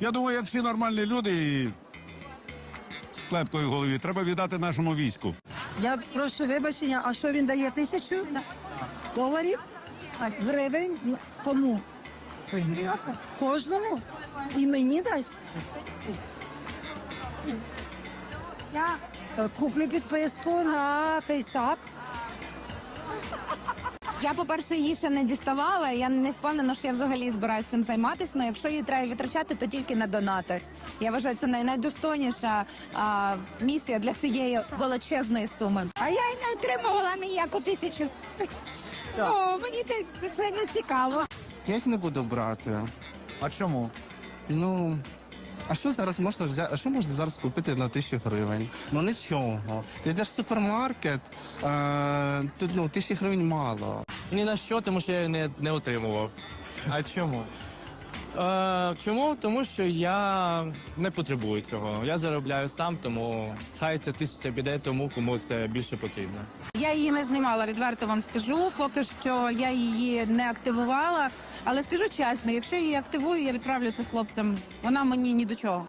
Я думаю, як всі нормальні люди і з клепкою в голові, треба віддати нашому війську. Я прошу вибачення, а що він дає тисячу доларів? Гривень? Кому? Кожному? І мені дасть? Я куплю підписку на фейсап. Я, по-перше, її ще не діставала. Я не впевнена, що я взагалі збираюся цим займатися. але якщо її треба витрачати, то тільки на донати. Я вважаю, це най- найдостойніша а, місія для цієї величезної суми. А я й не отримувала ніяку тисячу. О, мені те- це не цікаво. Я їх не буду брати. А чому? Ну. А що зараз можна взяти? А що можна зараз купити на тисячу гривень? Ну нічого. Ти йдеш в супермаркет, е, тут ну тисячі гривень мало. Ні на що, тому що я її не, не отримував. А чому? Е, чому? Тому що я не потребую цього. Я заробляю сам, тому хай ця тисяча піде тому, кому це більше потрібно. Я її не знімала, відверто вам скажу. Поки що я її не активувала. Але скажу чесно, якщо її активую, я відправлю це хлопцям. Вона мені ні до чого.